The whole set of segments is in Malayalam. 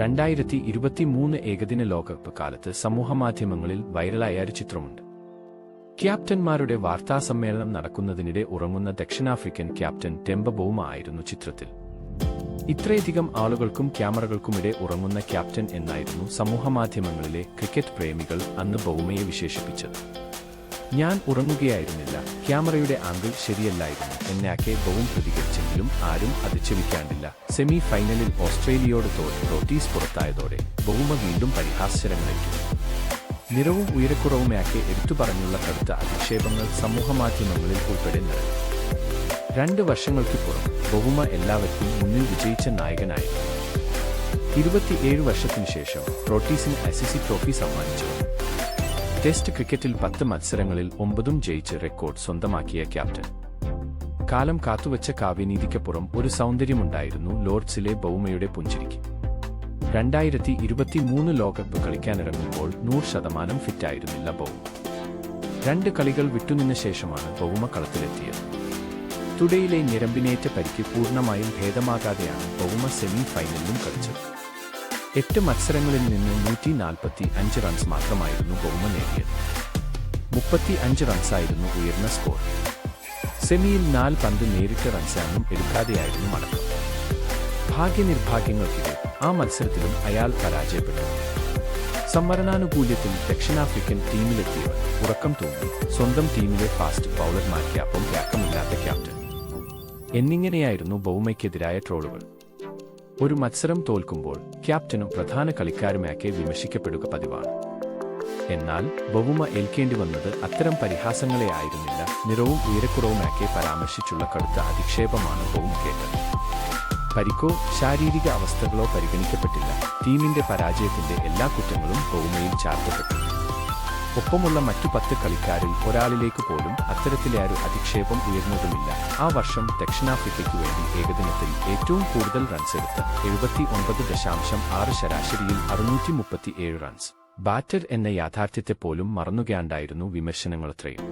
രണ്ടായിരത്തി ഇരുപത്തിമൂന്ന് ഏകദിന ലോകകപ്പ് കാലത്ത് സമൂഹമാധ്യമങ്ങളിൽ വൈറലായ ഒരു ചിത്രമുണ്ട്. ക്യാപ്റ്റന്മാരുടെ വാർത്താസമ്മേളനം നടക്കുന്നതിനിടെ ഉറങ്ങുന്ന ദക്ഷിണാഫ്രിക്കൻ ക്യാപ്റ്റൻ ബൗമ ആയിരുന്നു ചിത്രത്തിൽ. ഇത്രയധികം ആളുകൾക്കും ക്യാമറകൾക്കുമിടെ ഉറങ്ങുന്ന ക്യാപ്റ്റൻ എന്നായിരുന്നു സമൂഹമാധ്യമങ്ങളിലെ ക്രിക്കറ്റ് പ്രേമികൾ അന്ന് ബൗമയെ വിശേഷിപ്പിച്ചത്. ഞാൻ ഉറങ്ങുകയായിരുന്നില്ല. ക്യാമറയുടെ ആംഗിൾ ശരിയല്ലായിരുന്നു. എന്നാക്കെ ബവും പ്രതികരിച്ചെങ്കിലും ആരും അത് ചെവിക്കാണ്ടില്ല. സെമി ഫൈനലിൽ ഓസ്ട്രേലിയയോട് തോറ്റ് റോട്ടീസ് പുറത്തായതോടെ ബഹുമ വീണ്ടും പരിഹാസ്യരങ്ങളേറ്റു നിറവും ഉയരക്കുറവുമൊക്കെ എടുത്തു പറഞ്ഞുള്ള കടുത്ത അധിക്ഷേപങ്ങൾ സമൂഹമാധ്യമങ്ങളിൽ ഉൾപ്പെടെ നിറഞ്ഞു. രണ്ട് വർഷങ്ങൾക്കിപ്പുറം ബഹുമ എല്ലാവർക്കും മുന്നിൽ വിജയിച്ച നായകനായിരുന്നു. ഇരുപത്തിയേഴ് വർഷത്തിനു ശേഷം റോട്ടീസിന് സി ട്രോഫി സമ്മാനിച്ചു. ടെസ്റ്റ് ക്രിക്കറ്റിൽ പത്ത് മത്സരങ്ങളിൽ ഒമ്പതും ജയിച്ച് റെക്കോർഡ് സ്വന്തമാക്കിയ ക്യാപ്റ്റൻ. കാലം കാത്തുവച്ച കാവ്യനീതിക്കപ്പുറം ഒരു സൗന്ദര്യമുണ്ടായിരുന്നു ലോർഡ്സിലെ ബൗമയുടെ പുഞ്ചിരിക്ക്. രണ്ടായിരത്തി ഇരുപത്തിമൂന്ന് ലോകകപ്പ് കളിക്കാനിറങ്ങുമ്പോൾ നൂറ് ശതമാനം ഫിറ്റായിരുന്നില്ല ബൗമ രണ്ട് കളികൾ വിട്ടുനിന്ന ശേഷമാണ് ബൗമ കളത്തിലെത്തിയത്. തുടയിലെ ഞരമ്പിനേറ്റ പരിക്ക് പൂർണമായും ഭേദമാകാതെയാണ് ബൗമ സെമി ഫൈനലിലും കളിച്ചത്. എട്ട് മത്സരങ്ങളിൽ നിന്ന് നൂറ്റി നാൽപ്പത്തി അഞ്ച് റൺസ് മാത്രമായിരുന്നു ബൗമ നേടിയത്. മുപ്പത്തി അഞ്ച് റൺസായിരുന്നു ഉയർന്ന സ്കോർ സെമിയിൽ നാല് പന്ത് നേരിട്ട റൺസാണെന്നും എടുക്കാതെയായിരുന്നു മടക്കം. ഭാഗ്യനിർഭാഗ്യങ്ങൾക്കിടെ ആ മത്സരത്തിലും അയാൾ പരാജയപ്പെട്ടു. സംവരണാനുകൂല്യത്തിൽ ദക്ഷിണാഫ്രിക്കൻ ടീമിലെത്തിയവർ ഉറക്കം തൂങ്ങി. സ്വന്തം ടീമിലെ ഫാസ്റ്റ് ബൗളർമാർക്കൊപ്പം വ്യാക്കമില്ലാത്ത ക്യാപ്റ്റൻ എന്നിങ്ങനെയായിരുന്നു ബൗമയ്ക്കെതിരായ ട്രോളുകൾ. ഒരു മത്സരം തോൽക്കുമ്പോൾ ക്യാപ്റ്റനും പ്രധാന കളിക്കാരുമൊക്കെ വിമർശിക്കപ്പെടുക പതിവാണ്. എന്നാൽ ബഹുമ ഏൽക്കേണ്ടി വന്നത് അത്തരം പരിഹാസങ്ങളെ ആയിരുന്നില്ല. നിറവും ഉയരക്കുറവുമൊക്കെ പരാമർശിച്ചുള്ള കടുത്ത അധിക്ഷേപമാണ് ബഹുമ കേട്ടത്. പരിക്കോ ശാരീരിക അവസ്ഥകളോ പരിഗണിക്കപ്പെട്ടില്ല. ടീമിന്റെ പരാജയത്തിന്റെ എല്ലാ കുറ്റങ്ങളും ബഹുമയിൽ ചാർത്തപ്പെട്ടു. ഒപ്പമുള്ള മറ്റു പത്ത് കളിക്കാരിൽ ഒരാളിലേക്ക് പോലും അത്തരത്തിലാരു അധിക്ഷേപം ഉയർന്നതുമില്ല. ആ വർഷം ദക്ഷിണാഫ്രിക്കയ്ക്ക് വേണ്ടി ഏകദിനത്തിൽ ഏറ്റവും കൂടുതൽ റൺസ് എടുത്ത് എഴുപത്തി ഒൻപത് ദശാംശം ആറ് ശരാശരിയിൽ അറുന്നൂറ്റി മുപ്പത്തിയേഴ് റൺസ് ബാറ്റർ എന്ന യാഥാർത്ഥ്യത്തെ പോലും മറന്നുകയാണ്ടായിരുന്നു വിമർശനങ്ങളത്രയും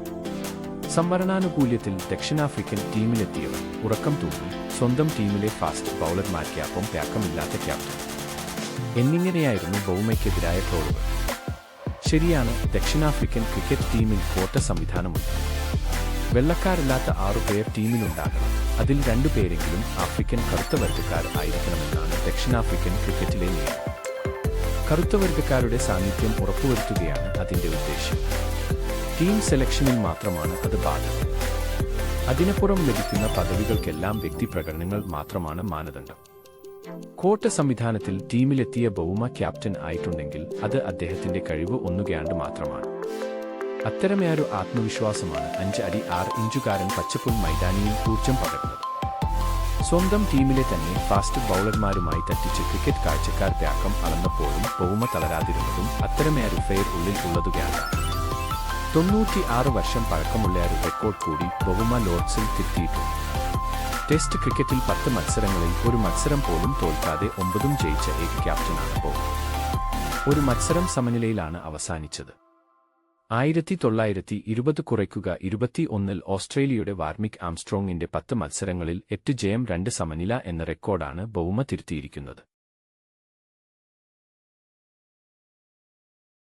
സംവരണാനുകൂല്യത്തിൽ ദക്ഷിണാഫ്രിക്കൻ ടീമിലെത്തിയവർ ഉറക്കം തൂങ്ങി സ്വന്തം ടീമിലെ ഫാസ്റ്റ് ബൗളർമാർക്കൊപ്പം പാക്കമില്ലാത്ത ക്യാപ്റ്റൻ എന്നിങ്ങനെയായിരുന്നു ബൗമയ്ക്കെതിരായ ട്രോളുകൾ ശരിയാണ് ദക്ഷിണാഫ്രിക്കൻ ക്രിക്കറ്റ് ടീമിൽ കോട്ട സംവിധാനമുണ്ട്. വെള്ളക്കാരല്ലാത്ത ആറുപേർ ടീമിലുണ്ടാകണം. അതിൽ രണ്ടുപേരെങ്കിലും ആഫ്രിക്കൻ കറുത്ത വർഗക്കാർ ആയിരിക്കണമെന്നാണ് ദക്ഷിണാഫ്രിക്കൻ ക്രിക്കറ്റിലെ നിയമം. കറുത്ത വർഗക്കാരുടെ സാന്നിധ്യം ഉറപ്പുവരുത്തുകയാണ് അതിന്റെ ഉദ്ദേശ്യം. ടീം സെലക്ഷനിൽ മാത്രമാണ് അത് ബാധകം അതിനപ്പുറം ലഭിക്കുന്ന പദവികൾക്കെല്ലാം വ്യക്തിപ്രകടനങ്ങൾ മാത്രമാണ് മാനദണ്ഡം. കോട്ട സംവിധാനത്തിൽ ടീമിലെത്തിയ ബൗമ ക്യാപ്റ്റൻ ആയിട്ടുണ്ടെങ്കിൽ അത് അദ്ദേഹത്തിന്റെ കഴിവ് ഒന്നുകയാണ്ട് മാത്രമാണ്. അത്തരമേയൊരു ആത്മവിശ്വാസമാണ് അഞ്ച് അടി ആറ് ഇഞ്ചുകാരൻ പച്ചപ്പുൽ മൈതാനിയിൽ ഊർജം പകർന്നത്. സ്വന്തം ടീമിലെ തന്നെ ഫാസ്റ്റ് ബൗളർമാരുമായി തട്ടിച്ച് ക്രിക്കറ്റ് കാഴ്ചക്കാർ ആക്കം അളന്നപ്പോഴും ബൗമ തളരാതിരുന്നതും അത്തരമൊരു ഫെയർ ഉള്ളിൽ ഉള്ളതുകയാണ് തൊണ്ണൂറ്റി ആറ് വർഷം പഴക്കമുള്ള ഒരു റെക്കോർഡ് കൂടി ബഹുമ ലോഡ്സിൽ തിരുത്തിയിട്ടുണ്ട് ടെസ്റ്റ് ക്രിക്കറ്റിൽ പത്ത് മത്സരങ്ങളിൽ ഒരു മത്സരം പോലും തോൽക്കാതെ ഒമ്പതും ജയിച്ച ഏക ക്യാപ്റ്റനാണ് പോൾ ഒരു മത്സരം സമനിലയിലാണ് അവസാനിച്ചത്. ആയിരത്തി തൊള്ളായിരത്തി ഇരുപത് കുറയ്ക്കുക ഇരുപത്തി ഒന്നിൽ ഓസ്ട്രേലിയയുടെ വാർമിക് ആംസ്ട്രോങ്ങിന്റെ പത്ത് മത്സരങ്ങളിൽ എട്ട് ജയം രണ്ട് സമനില എന്ന റെക്കോർഡാണ് ബൗമ തിരുത്തിയിരിക്കുന്നത്